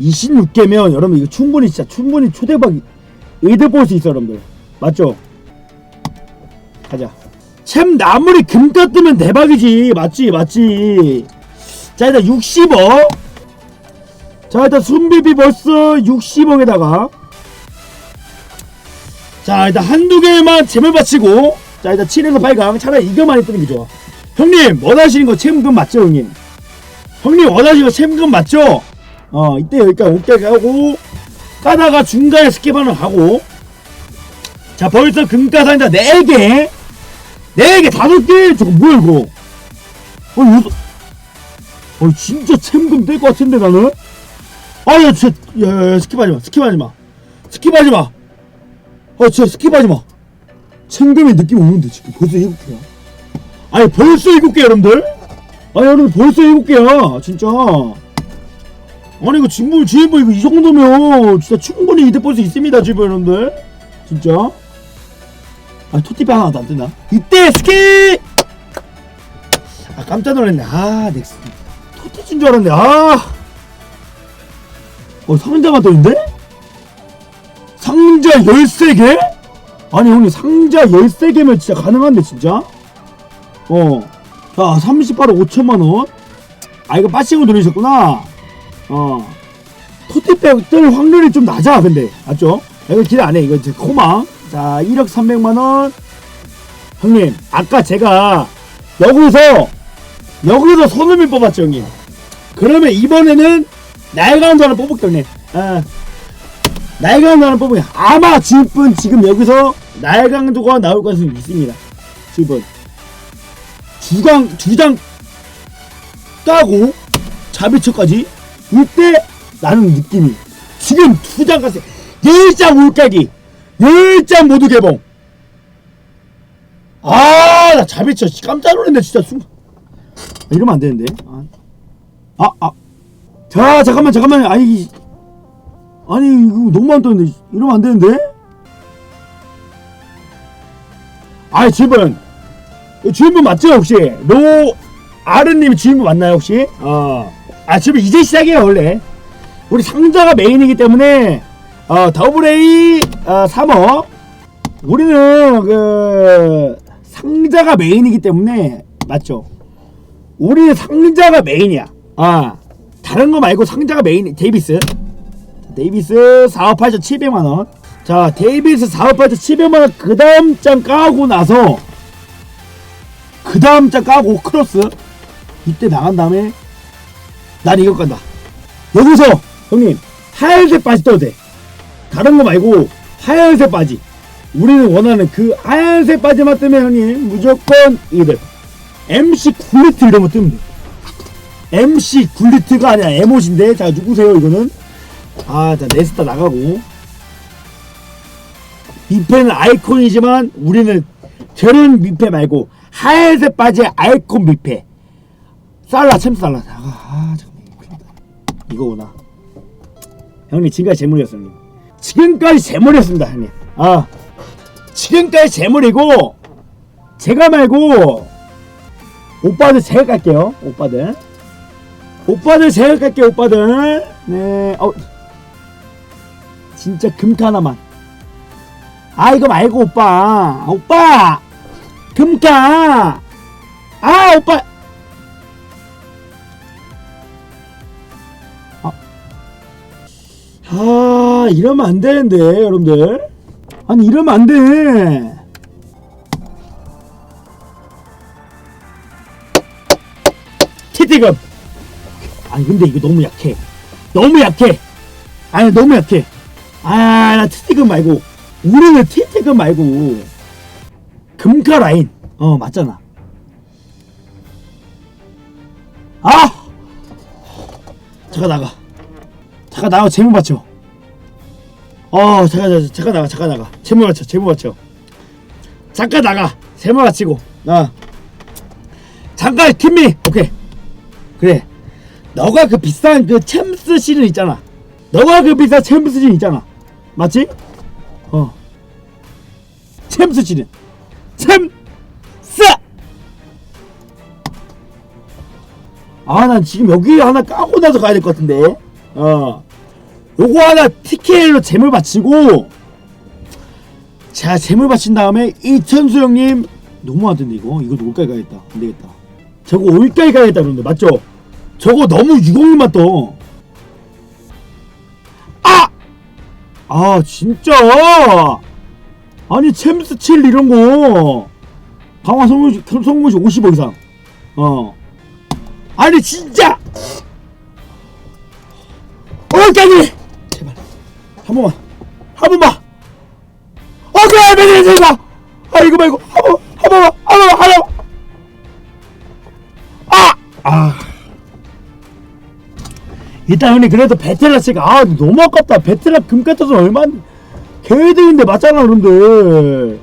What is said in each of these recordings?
26개면 여러분 이거 충분히 진짜 충분히 초대박 이득 볼수 있어 여러분들. 맞죠? 가자. 챔 나물이 금가 뜨면 대박이지. 맞지? 맞지? 자 일단 60억. 자 일단 순비비 벌써 60억에다가. 자 일단 한두 개만 재물 바치고. 자 일단 7에서 8강 차라리 이거만 뜨는 게 좋아. 형님 원하시는 거 챔금 맞죠 형님? 형님 원하시는 거 챔금 맞죠 어 이때 여기까지 오케이 하고 까다가 중간에 스킵 하나 하고 자 벌써 금가상자 4개 4개 5개 저거 뭐야 이거 어 이거 어 진짜 챔금 될 것 같은데 나는 아야 진짜 야야야 스킵하지 마 스킵하지 마 스킵하지 마 어, 진짜 스킵하지 마. 챙금의 느낌 오는데 지금 벌써 일곱 개야. 아니 벌써 일곱 개 여러분들? 아니 여러분 벌써 일곱 개야 진짜. 아니 이거 진부 진부 이거 이 정도면 진짜 충분히 이득 볼 수 있습니다 진부 여러분들. 진짜. 아 토티비 하나도 안 뜨나? 이때 스킵. 아 깜짝 놀랐네. 아 넥스 토티진 줄 알았네. 아. 어 상자만 떠있는데? 상자 13개? 아니 형님 상자 13개면 진짜 가능한데 진짜? 어. 자 38억 5천만원 아 이거 빠싱을 돌리셨구나 어. 토티백 뜰 확률이 좀 낮아 근데 맞죠? 아, 이거 기대 안해 이거 이제 코망 자 1억 300만원 형님 아까 제가 여기서 여기서 손흥민 뽑았죠 형님 그러면 이번에는 날강도 하나 뽑을게요 형님 아. 날강도 하나 뽑으면 아마 지금 지금 여기서 날강도가 나올 가능성이 있습니다. 지금 주강 두장 까고 자비처까지 이때 나는 느낌이 지금 두장 갔어요. 열장 올까기 열장 모두 개봉. 아 나 자비처 깜짝 놀랐네 진짜 순간. 아, 이러면 안 되는데. 아, 아, 아. 자 잠깐만 잠깐만 아니 아니 이거 너무 안 떠는데 이러면 안 되는데? 아이 주인분 이거 주인분 맞죠 혹시? 로 아르님 주인분 맞나요 혹시? 어 아 주인분 이제 시작이에요 원래. 우리 상자가 메인이기 때문에 어 더블 A 어 3억 우리는 그 상자가 메인이기 때문에 맞죠? 우리는 상자가 메인이야. 아 다른 거 말고 상자가 메인 데이비스. 데이비스 4억 8천 7백만원. 자 데이비스 4억 8천 7백만원. 그 다음 장 까고 나서 그 다음 장 까고 크로스. 이때 나간 다음에 난 이거 간다. 여기서 형님 하얀색 바지 떠도 돼. 다른 거 말고 하얀색 바지. 우리는 원하는 그 하얀색 바지만 뜨면 형님 무조건 이들 MC 굴리트 이런 거 뜨면 돼. MC 굴리트가 아니라 에모신데 자 누구세요 이거는? 아, 자, 네스타 나가고. 미패는 아이콘이지만 우리는 저런 미패 말고 하얀색 바지에 아이콘 미패. 살라, 챔스 살라. 아, 아 잠깐만. 이거구나. 형님, 지금까지 재물이었어, 형님. 지금까지 재물이었습니다, 형님. 아, 지금까지 재물이고, 제가 말고, 오빠들 갈게요, 오빠들. 오빠들 갈게요, 오빠들. 네, 어. 진짜 금카 하나만. 아 이거 말고 오빠. 아, 오빠. 금카. 아 오빠. 아 이러면 안 되는데 여러분들. 아니 이러면 안 돼. 티티금. 아니 근데 이거 너무 약해. 너무 약해. 아니 너무 약해. 아, 나 티티금 말고. 우리는 티티금 말고. 금카 라인. 어, 맞잖아. 아! 잠깐 나가. 잠깐 나가, 재물 받쳐. 어, 잠깐, 잠깐, 잠깐 나가, 잠깐 나가. 재물 받쳐, 재물 받쳐. 잠깐 나가. 재물 받치고. 나. 잠깐, 팀미! 오케이. 그래. 너가 그 비싼 그 챔스 실은 있잖아. 너가 그 비싼 챔스 실 있잖아. 맞지? 어. 챔스 실은 챔스. 아, 난 지금 여기 하나 까고 나서 가야 될 것 같은데. 어. 요거 하나 TK로 재물 바치고 자 재물 바친 다음에 이천수 형님 너무하던데 이거. 이거 올까지 가야겠다. 안되겠다. 저거 올까지 가야겠다 그런데 맞죠? 저거 너무 유공률만 떠 아! 아 진짜? 아니 챔스 7 이런 거. 강화 성공시 성공시 50억 이상. 어. 아니 진짜! 올까지! 제발 한 번만. 한 번만. 오케이 매니저 제발 아 이거 말고 한번한 번만 한 번만 한 번만. 아아. 일단 형님 그래도 베테랑 치가 아 너무 아깝다. 베테랑 금 같아서 얼마 개이득인데 맞잖아 그런데.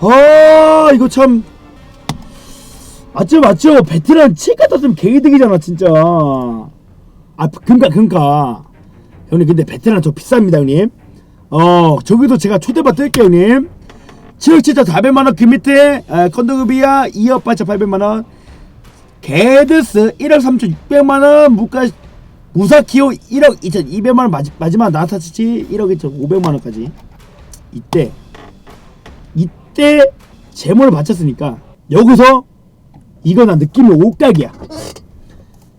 아 이거 참. 맞죠 맞죠. 베테랑 치 같았으면 개이득이잖아 진짜. 아 금가 금가 형님 근데 베테랑 저 비쌉니다 형님. 어 저기도 제가 초대받 뜰게요 형님. 지역치자 400만원 그 밑에 아, 컨도그비아 2억 8천 8백만원. 게드스 1억 3천 6백만원 무가 무사키오 1억 2천 2백만원 마지, 마지막 나타치치 1억 2천 5백만원까지. 이때 이때 재물을 바쳤으니까 여기서 이거 나 느낌이 올각이야.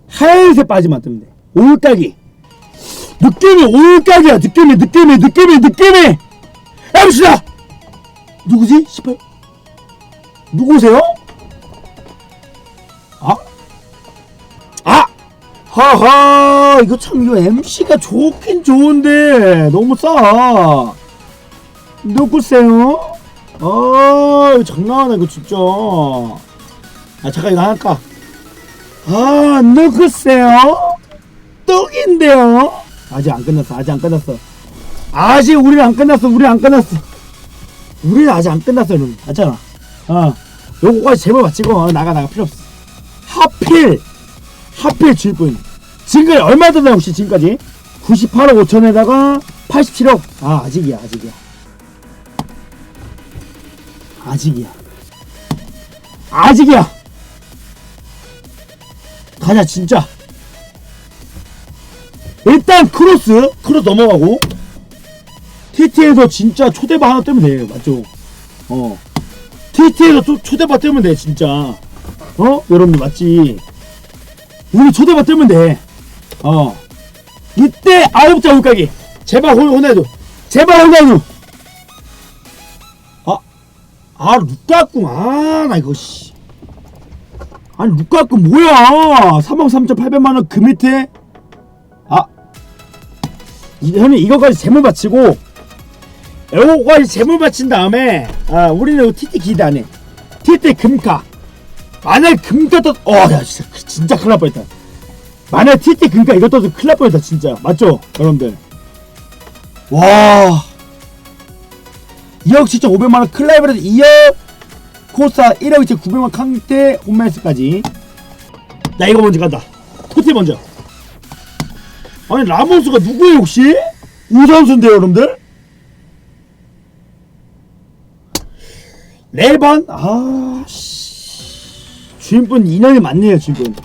하얀색 빠지만 뜨면 돼. 올각이 느낌이 올각이야 느낌이 느낌이 느낌이 느낌이 해봅시다 누구지? 18 누구세요? 아? 아! 하하 이거 참 이거 MC가 좋긴 좋은데 너무 싸 누구세요? 아 이거 장난하네 이거 진짜 아 잠깐 이거 할까 아 누구세요? 떡인데요 아직 안 끝났어 아직 안 끝났어. 아직 우리는 안 끝났어 우리 안 끝났어. 우리는 아직 안 끝났어 여러분. 맞잖아. 어. 요거까지 제목 맞히고 어, 나가 나가 필요 없어. 하필 하필 질뿐 지금까지 얼마 든나 혹시 지금까지? 98억 5천에다가 87억. 아 아직이야 아직이야. 아직이야. 아직이야. 가자 진짜 일단 크로스 크로스 넘어가고. TT에서 진짜 초대박 하나 뜨면 돼 맞죠? 어. TT에서 초, 초대박 뜨면 돼 진짜. 어? 여러분들 맞지? 우리 초대박 뜨면 돼어. 이때 아홉 자 올가기. 제발 혼, 혼내줘 제발 혼내줘 아, 아 루카쿠 아나 이거 씨. 아니 루카쿠 뭐야? 3억 3,800만원 그 밑에? 아 이, 형님 이거까지 재물 바치고 요거까지 재물 바친 다음에 아 우리는 TT 안해 TT 금가. 만약 금가 떴 어야 진짜 진짜 큰일 날 뻔했다. 만약 TT 금가 이거 떠도 큰일 날 뻔했다 진짜. 맞죠 여러분들? 와. 2억 7,500만원 클라이브레드 2억 코스타 1억 2,900만원 강대 홈메스까지. 나 이거 먼저 간다. 토티 먼저 아니 라모스가 누구예요 혹시? 우선수인데요 여러분들? 레반? 아 씨. 주인분 인연이 많네요 주인분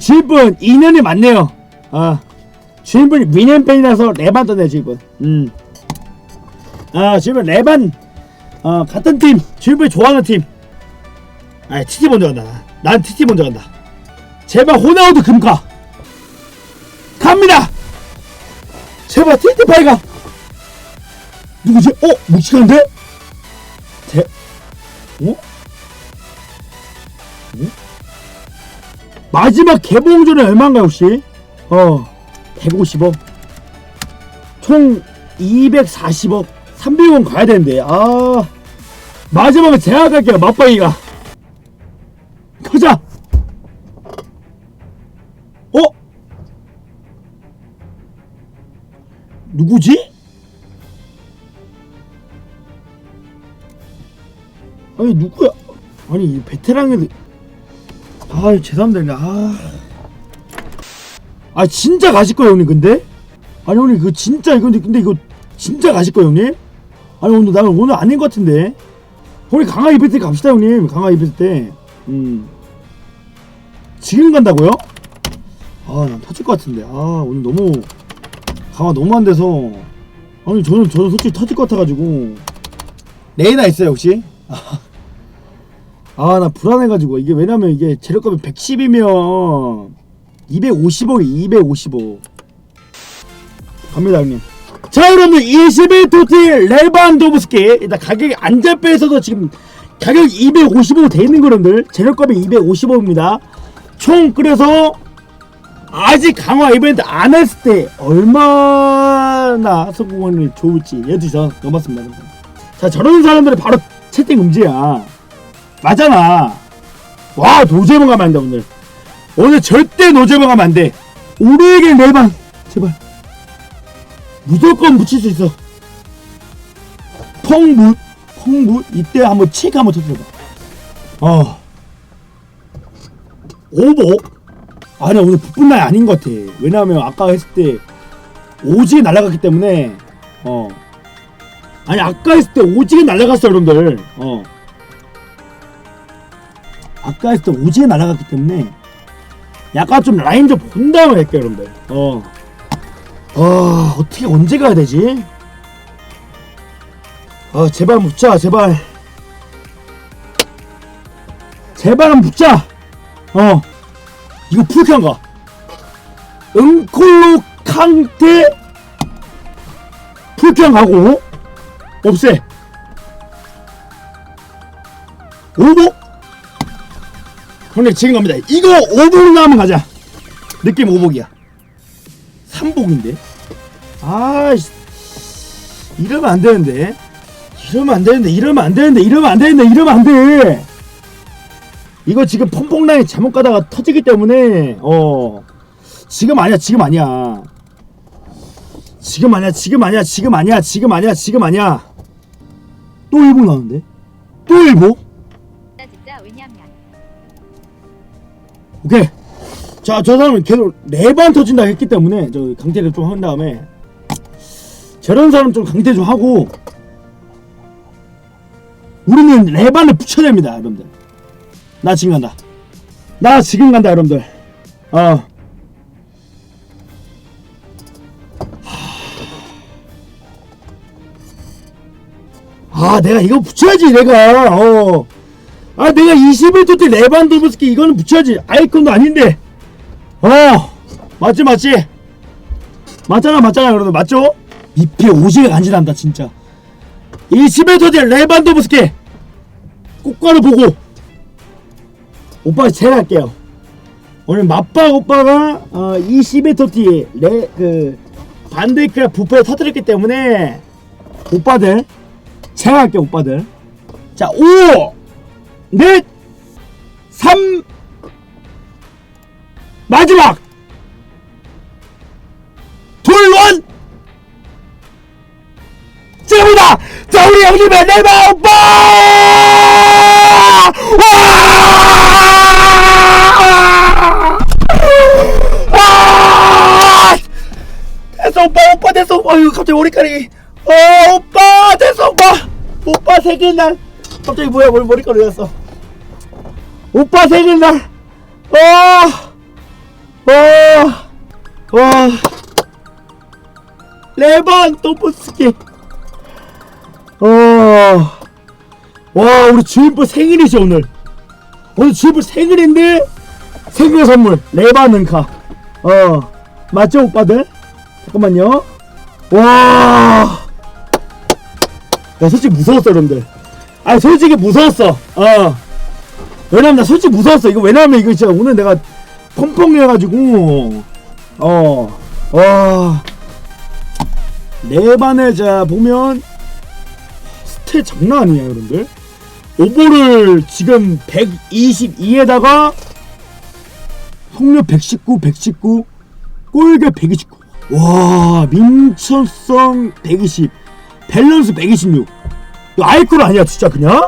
주인분 인연이 많네요 아 주인분이 미넨 팬이라서 레반 떠네 주인분 음. 아 주인분 레반 어 같은 팀 주인분이 좋아하는 팀 아, TT 먼저 간다. 난 TT 먼저 간다. 제발 호나우드 금가. 갑니다. 제발 TT 파이가. 누구지? 어, 묵직한데? 대, 어? 어? 마지막 개봉전에 얼마인가 혹시? 어, 150억. 총 240억. 300원 가야 되는데. 아. 마지막에 제가 갈게요 맞박이가 가자 누구지? 아니 누구야 아니 이 베테랑이 아 죄송합니다 아. 아 진짜 가실 거예요 형님 근데? 아니 형님 그 진짜 이거 근데 이거 진짜 가실 거예요 형님? 아니 오늘 나는 오늘 아닌 것 같은데 우리 강화 이벤트 갑시다 형님 강화 이벤트 때 음. 지금 간다고요? 아난 터질 것 같은데 아 오늘 너무 강화 너무 안 돼서. 아니 저는 저도 솔직히 터질 것 같아가지고. 레이나 있어요 혹시? 아. 나 불안해가지고. 이게 왜냐면 이게 재료값이 110이면 255 255 갑니다 형님. 자 여러분들 21 토티 레반도브스키. 일단 가격이 안 잡혀있어도 지금 가격 255 돼있는 거런들. 재료값이 255입니다. 총 그래서 아직 강화 이벤트 안 했을 때 얼마나 성공하는 좋을지 12시 넘었습니다 여러분. 자 저런 사람들이 바로 채팅 음지야. 맞잖아. 와 노잼은 가면 안돼 오늘. 오늘 절대 노잼은 가면 안돼. 우리에게 내방 제발. 무조건 붙일 수 있어. 펑무 펑무 이때 한번 칙 한번 터뜨려봐. 어. 오버 아니 오늘 북분 날 아닌 것 같아 왜냐하면 아까 했을 때 오지게 날아갔기 때문에 어 아니 아까 했을 때 오지게 날아갔어 여러분들 어 아까 했을 때 오지게 날아갔기 때문에 약간 좀 라인 좀 본 다음에 할게요 여러분들 어 아, 어떻게 언제 가야 되지? 아, 제발 묻자, 제발. 제발 묻자! 어. 이거 풀칸가? 응콜로 캉테 풀칸 가고, 없애. 오복? 형님, 지금 갑니다. 이거 오복 나면 가자. 느낌 오복이야. 삼복인데? 아이씨 이러면 안 되는데 이러면 안 되는데 이러면 안 되는데 이러면 안 되는데 이러면 안돼 이거 지금 펑펑 라인 잘못 가다가 터지기 때문에 어. 지금 아니야 지금 아니야. 지금 아니야 지금 아니야 지금 아니야 지금 아니야 지금 아니야. 또 일복 나오는데? 또 왜냐면 오케이. 자, 저 사람은 계속 네번 터진다 했기 때문에 저 강퇴를 좀 한 다음에 저런 사람 좀 강퇴 좀 하고 우리는 레반을 붙여야 됩니다, 여러분들. 나 지금 간다. 나 지금 간다, 여러분들. 어. 아, 내가 이거 붙여야지, 내가. 어. 아, 내가 21도 때 레반도브스키 이거는 붙여야지. 아이콘도 아닌데. 어 맞지 맞지 맞잖아 맞잖아 여러분 맞죠? 잎이 오지게 간지난다 진짜 이 시베토디 레반도브스키 꽃가루 보고 오빠 제가 할게요. 오늘 맞박 오빠가 어, 이 시베토티 레 그 반데이크가 부패를 터뜨렸기 때문에 오빠들 제가 할게요 오빠들. 자 5, 넷, 3, 마지막! 둘원! 지금이다! 자 우리 형님의 내마 오빠! 됐어 오빠 오빠 됐어. 오빠 이거 갑자기 머리카락이. 어 오빠 됐어 오빠. 오빠 생일 날. 갑자기 뭐야 머리 머리카락이 났어? 오빠 생일날. 어 와, 와, 레반 도프스키. 어, 와, 우리 주인분 생일이죠 오늘. 오늘 주인분 생일인데 생일 선물 레반 은카. 어, 맞죠 오빠들? 잠깐만요. 와, 야 솔직히 무서웠어 여러분들. 아 솔직히 무서웠어. 어, 왜냐면 나 솔직히 무서웠어. 이거 왜냐면 이거 진짜 오늘 내가 펑펑 해가지고 어와 네반에 자 보면 스탯 장난 아니야 여러분들 오버를 지금 122에다가 확률 119 119 골격 129 와 민첩성 120 밸런스 126 이거 아이콘 아니야 진짜 그냥